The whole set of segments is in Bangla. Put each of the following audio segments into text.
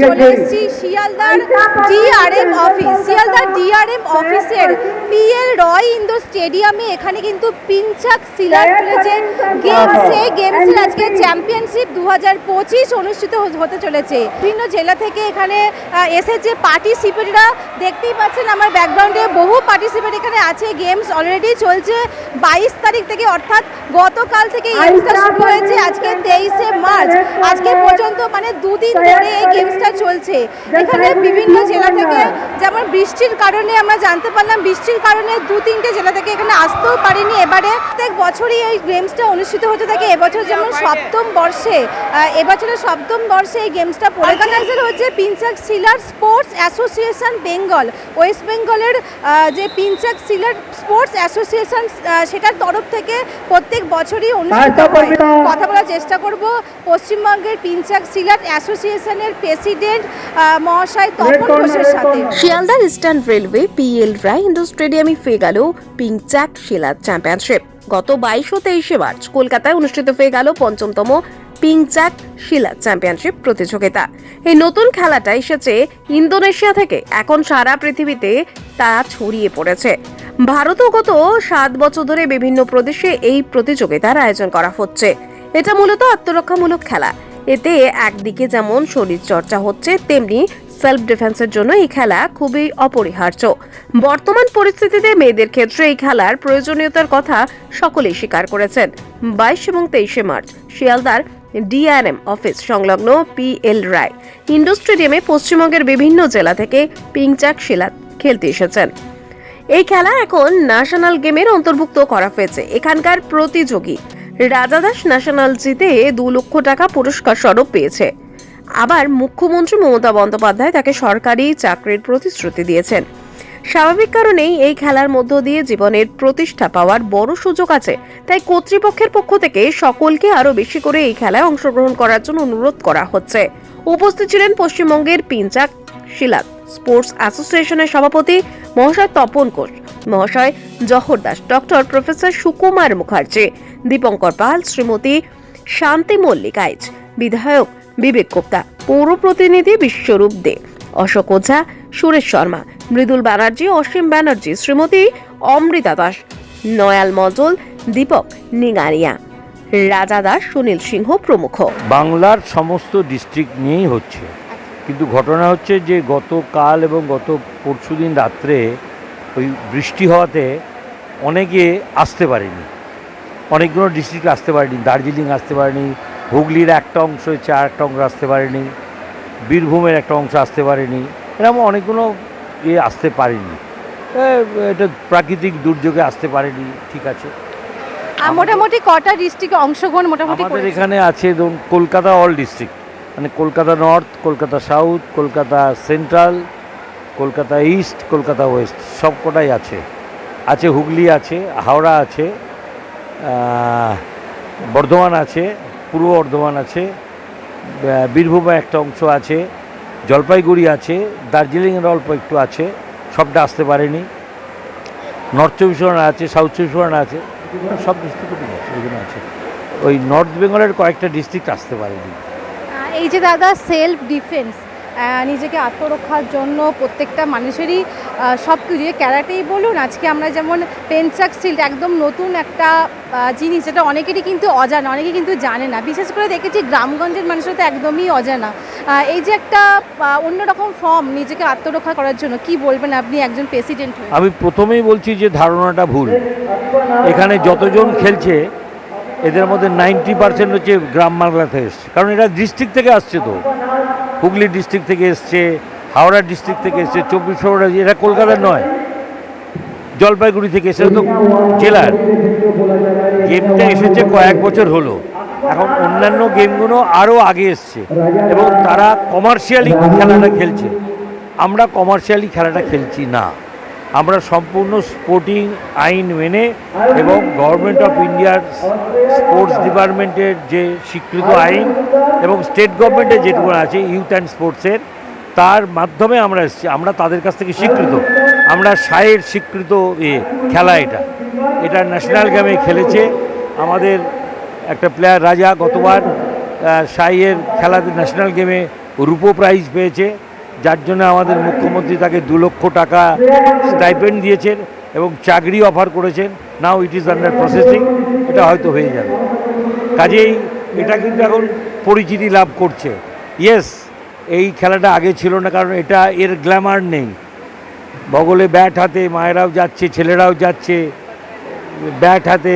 চলে এসেছি শিয়ালদার ডিআরএম অফিস। শিয়ালদার ডিআরএম অফিসের পিএল রয় ইন্দোর স্টেডিয়ামে এখানে কিন্তু পিঞ্চাক সিলার খুলেছে। গেমস গেমসের আজকে চ্যাম্পিয়নশিপ দু অনুষ্ঠিত হতে চলেছে। বিভিন্ন জেলা থেকে এখানে এসেছে পার্টিসিপেটরা দেখতেই পাচ্ছেন আমার ব্যাকগ্রাউন্ডে বহু পার্টিসিপেট এখানে আছে। গেমস অলরেডি চলছে বাইশ তারিখ থেকে অর্থাৎ গতকাল থেকে গেমসটা শুরু হয়েছে আজকে তেইশে মার্চ। আজকে পর্যন্ত মানে দুদিন ধরে এই গেমসটা চলছে। এখানে বিভিন্ন জেলা থেকে যেমন বৃষ্টির কারণে আমরা জানতে পারলাম বৃষ্টির কারণে দু তিনটে জেলা থেকে এখানে আসতেও পারেনি। এবারে প্রত্যেক বছরই এই গেমসটা অনুষ্ঠিত হতে থাকে। এবছর যেমন সপ্তম বর্ষে এবছরের সপ্তম বর্ষে এই গেমসটা অর্গানাইজার হচ্ছে pencak silat sports association Bengal west বেঙ্গলের যে পিনচাক সিলার স্পোর্টস অ্যাসোসিয়েশন সেটার তরফ থেকে প্রত্যেক বছরই অনুষ্ঠিত হয়। কথা বলার চেষ্টা করব। পশ্চিমবঙ্গের পিনচাক সিলার অ্যাসোসিয়েশনের প্রেসিডেন্ট মহাশয় তপন ঘোষের সাথে। শিয়ালদার eastern railway P L Roy indoor স্টেডিয়ামে ফে গেল পিংচাক শিলার চ্যাম্পিয়নশিপ। গত বাইশ ও তেইশে মার্চ কলকাতায় অনুষ্ঠিত হয়ে গেল পঞ্চমতম পিংচাক শিলা চ্যাম্পিয়নশিপ প্রতিযোগিতা। এই নতুন খেলাটা এসেছে ইন্দোনেশিয়া থেকে। এখন সারা পৃথিবীতে তা ছড়িয়ে পড়েছে। ভারতও গত সাত বছর ধরে বিভিন্ন প্রদেশে এই প্রতিযোগিতার আয়োজন করা হচ্ছে। এটা মূলত আত্মরক্ষামূলক খেলা। এতে একদিকে যেমন শরীর চর্চা হচ্ছে, তেমনি সেলফ ডিফেন্সের জন্য এই খেলা খুবই অপরিহার্য। বর্তমান পরিস্থিতিতে মেয়েদের ক্ষেত্রে এই খেলার প্রয়োজনীয়তার কথা সকলেই স্বীকার করেছেন। বাইশ এবং তেইশে মার্চ, শিয়ালদার ডিআরএম অফিস সংলগ্ন পিএল রায়। ইন্ডোর স্টেডিয়ামে পশ্চিমবঙ্গের বিভিন্ন জেলা থেকে পিংচাক শিলা খেলতে এসেছেন। এই খেলা এখন ন্যাশনাল গেমের অন্তর্ভুক্ত করা হয়েছে। এখানকার প্রতিযোগী রাজাদাস ন্যাশনাল জিতে দু লক্ষ টাকা পুরস্কার স্বরূপ পেয়েছে। আবার মুখ্যমন্ত্রী মমতা বন্দ্যোপাধ্যায় তাকে সরকারি চাকরির প্রতিশ্রুতি দিয়েছেন। স্বাভাবিক কারণেই এই খেলার মধ্য দিয়ে জীবনের প্রতিষ্ঠা পাওয়ার বড় সুযোগ আছে। তাই কর্তৃপক্ষের পক্ষ থেকে সকলকে আরও বেশি করে এই খেলায় অংশগ্রহণ করার জন্য অনুরোধ করা হচ্ছে। উপস্থিত ছিলেন পশ্চিমবঙ্গের পিঞ্চাক শিলাত স্পোর্টস অ্যাসোসিয়েশনের সভাপতি মহাশয় তপন ঘোষ, মহাশয় জহর দাস, ডক্টর প্রফেসর সুকুমার মুখার্জি, দীপঙ্কর পাল, শ্রীমতী শান্তি মল্লিক আইচ, বিধায়ক বিবেক গুপ্তা, পৌর প্রতিনিধি বিশ্বরূপ দে, অশোক ওঝা, সুরেশ শর্মা, মৃদুল ব্যানার্জি, অসীম ব্যানার্জি, শ্রীমতী অমৃতা দাস, নয়াল মজল, দীপক নিগারিয়া রাজা দাস, সুনীল সিংহ প্রমুখ। বাংলার সমস্ত ডিস্ট্রিক্ট নিয়েই হচ্ছে। কিন্তু ঘটনা হচ্ছে যে গতকাল এবং গত পরশু দিন রাত্রে ওই বৃষ্টি হওয়াতে অনেকে আসতে পারেনি। অনেকগুলো ডিস্ট্রিক্ট আসতে পারেনি দার্জিলিং আসতে পারেনি হুগলির একটা অংশ হচ্ছে আর একটা অংশ আসতে পারেনি বীরভূমের একটা অংশ আসতে পারেনি এরকম অনেকগুলো ইয়ে আসতে পারেনি। এটা প্রাকৃতিক দুর্যোগে আসতে পারেনি ঠিক আছে। মোটামুটি কটা ডিস্ট্রিক্টে অংশগ্রহণ মোটামুটি আমাদের এখানে আছে ধরুন কলকাতা অল ডিস্ট্রিক্ট মানে Kolkata north, Kolkata south, Kolkata central, Kolkata east, Kolkata west, সব কটাই আছে। আছে হুগলি আছে, হাওড়া আছে বর্ধমান আছে, পূর্ব বর্ধমান আছে বীরভূমে একটা অংশ আছে, জলপাইগুড়ি আছে দার্জিলিংয়ের অল্প একটু আছে, সবটা আসতে পারেনি। নর্থ চব্বিশ পরগনা আছে, সাউথ চব্বিশ পরগনা আছে, সব ডিস্ট্রিক্টে আছে আছে। ওই নর্থ বেঙ্গলের কয়েকটা ডিস্ট্রিক্ট আসতে পারেনি। এই যে দাদা সেলফ ডিফেন্স নিজেকে আত্মরক্ষার জন্য প্রত্যেকটা মানুষেরই সব কিছু। ক্যারাটেই বলুন, আজকে আমরা যেমন পেনচাক সিল্ড একদম নতুন একটা জিনিস, যেটা অনেকেরই কিন্তু অজানা অনেকে কিন্তু জানে না। বিশেষ করে দেখেছি গ্রামগঞ্জের মানুষরা তো একদমই অজানা। এই যে একটা অন্যরকম ফর্ম নিজেকে আত্মরক্ষা করার জন্য, কি বলবেন আপনি একজন প্রেসিডেন্ট আমি প্রথমেই বলছি যে ধারণাটা ভুল। এখানে যতজন খেলছে এদের মধ্যে নাইনটি পার্সেন্ট হচ্ছে গ্রাম বাংলা থেকে এসছে। কারণ এটা ডিস্ট্রিক্ট থেকে আসছে তো। হুগলি ডিস্ট্রিক্ট থেকে এসছে, হাওড়া ডিস্ট্রিক্ট থেকে এসছে, চব্বিশ পরগনা এটা কলকাতার নয়। জলপাইগুড়ি থেকে এসে তো জেলার। গেমটা এসেছে কয়েক বছর হলো। এখন অন্যান্য গেমগুলো আরও আগে এসছে। এবং তারা কমার্শিয়ালি খেলাটা খেলছে। আমরা কমার্শিয়ালি খেলাটা খেলছি না। আমরা সম্পূর্ণ স্পোর্টিং আইন মেনে এবং গভর্নমেন্ট অফ ইন্ডিয়ার স্পোর্টস ডিপার্টমেন্টের যে স্বীকৃত আইন এবং স্টেট গভর্নমেন্টের যেটুকু আছে ইউথ অ্যান্ড স্পোর্টসের তার মাধ্যমে আমরা এসেছি। আমরা তাদের কাছ থেকে স্বীকৃত। আমরা সায়ের স্বীকৃত এ খেলা এটা। এটা ন্যাশনাল গেমে খেলেছে। আমাদের একটা প্লেয়ার রাজা গতবার সাইয়ের খেলাতে ন্যাশনাল গেমে রূপো প্রাইজ পেয়েছে। যার জন্য আমাদের মুখ্যমন্ত্রী তাকে দু লক্ষ টাকা স্টাইপেন্ড দিয়েছেন এবং চাকরি অফার করেছেন। Now it is under processing এটা হয়তো হয়ে যাবে। কাজেই এটা কিন্তু এখন পরিচিতি লাভ করছে। ইয়েস এই খেলাটা আগে ছিল না, কারণ এটা এর গ্ল্যামার নেই। বগলে ব্যাট হাতে মায়েরাও যাচ্ছে, ছেলেরাও যাচ্ছে। ব্যাট হাতে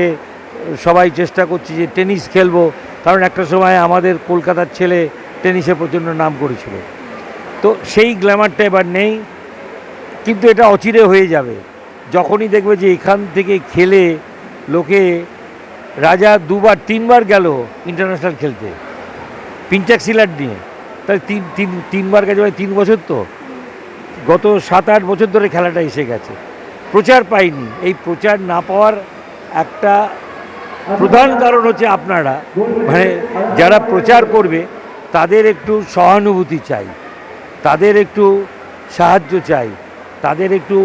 সবাই চেষ্টা করছে যে টেনিস খেলব। কারণ একটা সময় আমাদের কলকাতার ছেলে টেনিসে প্রচণ্ড নাম করেছিল। তো সেই গ্ল্যামারটা এবার নেই, কিন্তু এটা অচিরে হয়ে যাবে। যখনই দেখবে যে এখান থেকে খেলে লোকে রাজা দুবার, তিনবার গেল ইন্টারন্যাশনাল খেলতে পিঞ্চাক সিলার নিয়ে। তাই তিন তিন, তিনবার গেছে মানে তিন বছর তো? গত সাত, আট বছর ধরে খেলাটা এসে গেছে। প্রচার পাইনি। এই প্রচার না পাওয়ার একটা প্রধান কারণ হচ্ছে আপনারা। মানে যারা প্রচার করবে, তাদের একটু সহানুভূতি চাই। একটু সাহায্য চাই, তাদের একটু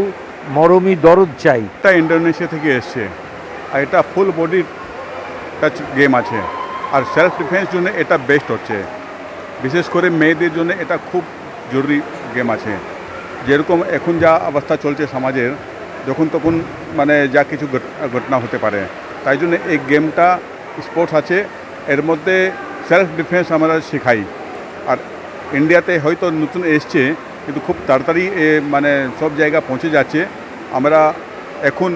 মরমি দরদ চাই। এটা ইন্ডোনেশিয়া থেকে এসছে, আর এটা ফুল বডি টাচ গেম আছে। আর সেলফ ডিফেন্স জন্য এটা বেস্ট হচ্ছে। বিশেষ করে মেয়েদের জন্য এটা খুব জরুরি গেম আছে। যেরকম এখন যা অবস্থা চলছে সমাজের, যখন তখন মানে যা কিছু ঘটনা হতে পারে। তাই জন্য এই গেমটা স্পোর্টস আছে। এর মধ্যে সেলফ ডিফেন্স আমরা শেখাই। আর ইন্ডিয়াতে হয়তো নতুন এসছে, কিন্তু খুব তাড়াতাড়ি মানে সব জায়গা পৌঁছে যাচ্ছে। আমরা এখন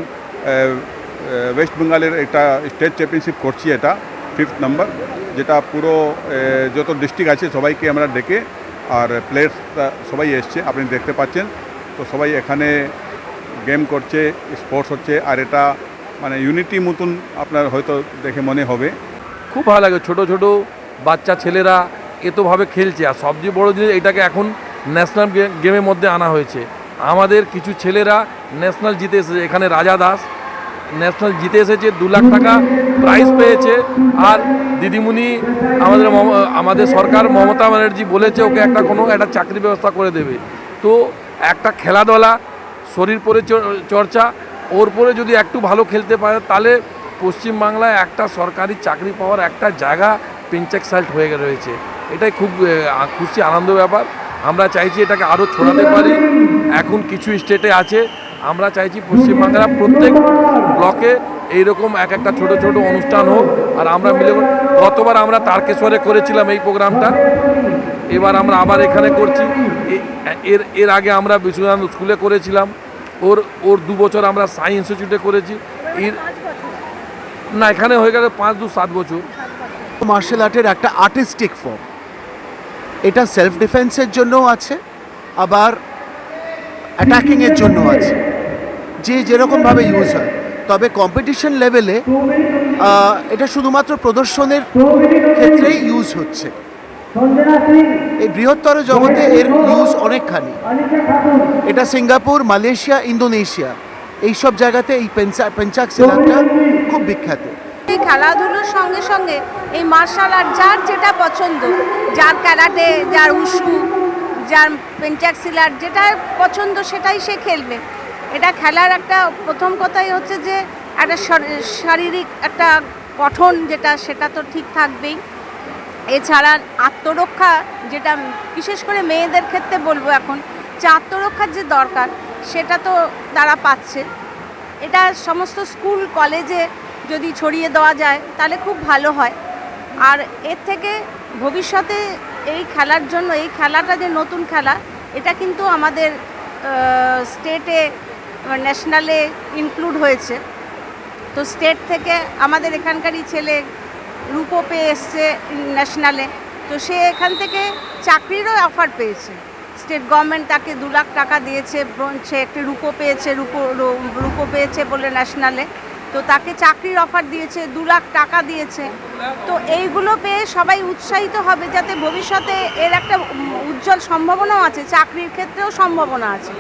ওয়েস্ট বেঙ্গলের একটা স্টেট চ্যাম্পিয়নশিপ করছি এটা ফিফথ নাম্বার যেটা পুরো যত ডিস্ট্রিক্ট আছে সবাইকে আমরা ডেকে, আর প্লেয়ার্সরা সবাই এসছে, আপনি দেখতে পাচ্ছেন। তো সবাই এখানে গেম করছে স্পোর্টস হচ্ছে, আর এটা মানে ইউনিটি মতন আপনার হয়তো দেখে মনে হবে। খুব ভালো লাগে, ছোট ছোট বাচ্চা ছেলেরা এতভাবে খেলছে আর সবচেয়ে বড় জিনিস এটাকে এখন ন্যাশনাল গেমের মধ্যে আনা হয়েছে। আমাদের কিছু ছেলেরা ন্যাশনাল জিতে এসেছে। এখানে রাজা দাস ন্যাশনাল জিতে এসেছে, দু লাখ টাকা প্রাইজ পেয়েছে আর দিদিমণি আমাদের আমাদের সরকার মমতা ব্যানার্জি বলেছে ওকে একটা কোনো, একটা চাকরি ব্যবস্থা করে দেবে। তো একটা খেলাধুলা, শরীর পরে চর্চা, ওর পরে যদি একটু ভালো খেলতে পারে, তাহলে পশ্চিমবাংলায় একটা সরকারি চাকরি পাওয়ার একটা জায়গা পিঞ্চাক সাল্ট হয়ে রয়েছে এটাই খুব খুশি, আনন্দ ব্যাপার। আমরা চাইছি এটাকে আরও ছড়াতে পারি। এখন কিছু স্টেটে আছে। আমরা চাইছি পশ্চিমবাংলার প্রত্যেক ব্লকে এইরকম এক একটা ছোট ছোট অনুষ্ঠান হোক। আর আমরা মিলে গতবার আমরা তারকেশ্বরে করেছিলাম এই প্রোগ্রামটা। এবার আমরা আবার এখানে করছি। এর এর আগে আমরা বিশ্বনাথ স্কুলে করেছিলাম। ওর ওর দু বছর আমরা সাই ইনস্টিটিউটে করেছি। এর, না, এখানে হয়ে গেলে পাঁচ দু সাত বছর। মার্শাল আর্টের একটা আর্টিস্টিক ফর্ম। এটা সেলফ ডিফেন্সের জন্যও আছে, আবার অ্যাটাকিংয়ের জন্য আছে। যে যেরকমভাবে ইউজ হয়। তবে কম্পিটিশন লেভেলে এটা শুধুমাত্র প্রদর্শনের ক্ষেত্রেই ইউজ হচ্ছে। এই বৃহত্তর জগতে এর ইউজ অনেকখানি। এটা সিঙ্গাপুর, মালয়েশিয়া, ইন্দোনেশিয়া, এইসব জায়গাতে এই পেঞ্চা পেঞ্চাক সিলারটা খুব বিখ্যাত। এই খেলাধুলোর সঙ্গে সঙ্গে এই মার্শাল আর্ট যার যেটা পছন্দ যার ক্যারাটে, যার উশু যার পেন্টাক সিলার যেটা পছন্দ সেটাই সে খেলবে। এটা খেলার একটা প্রথম কথাই হচ্ছে যে একটা শারীরিক একটা গঠন যেটা সেটা তো ঠিক থাকবেই। এছাড়া আত্মরক্ষা যেটা বিশেষ করে মেয়েদের ক্ষেত্রে বলব এখন, যে আত্মরক্ষার যে দরকার সেটা তো তারা পাচ্ছে। এটা সমস্ত স্কুল, কলেজে যদি ছড়িয়ে দেওয়া যায় তাহলে খুব ভালো হয়। আর এর থেকে ভবিষ্যতে এই খেলার জন্য, এই খেলাটা যে নতুন খেলা, এটা কিন্তু আমাদের স্টেটে ন্যাশনালে ইনক্লুড হয়েছে। তো স্টেট থেকে আমাদের এখানকারই ছেলে রূপো পেয়ে এসছে ন্যাশনালে তো সে এখান থেকে চাকরিরও অফার পেয়েছে। স্টেট গভর্নমেন্ট তাকে দু লাখ টাকা দিয়েছে সে একটি রূপো পেয়েছে, রূপো রূপো পেয়েছে বলে ন্যাশনালে তো তাকে চাকরির অফার দিয়েছে, দু লাখ টাকা দিয়েছে। তো এইগুলো পেয়ে সবাই উৎসাহিত হবে যাতে ভবিষ্যতে এর একটা উজ্জ্বল সম্ভাবনাও আছে, চাকরির ক্ষেত্রেও সম্ভাবনা আছে।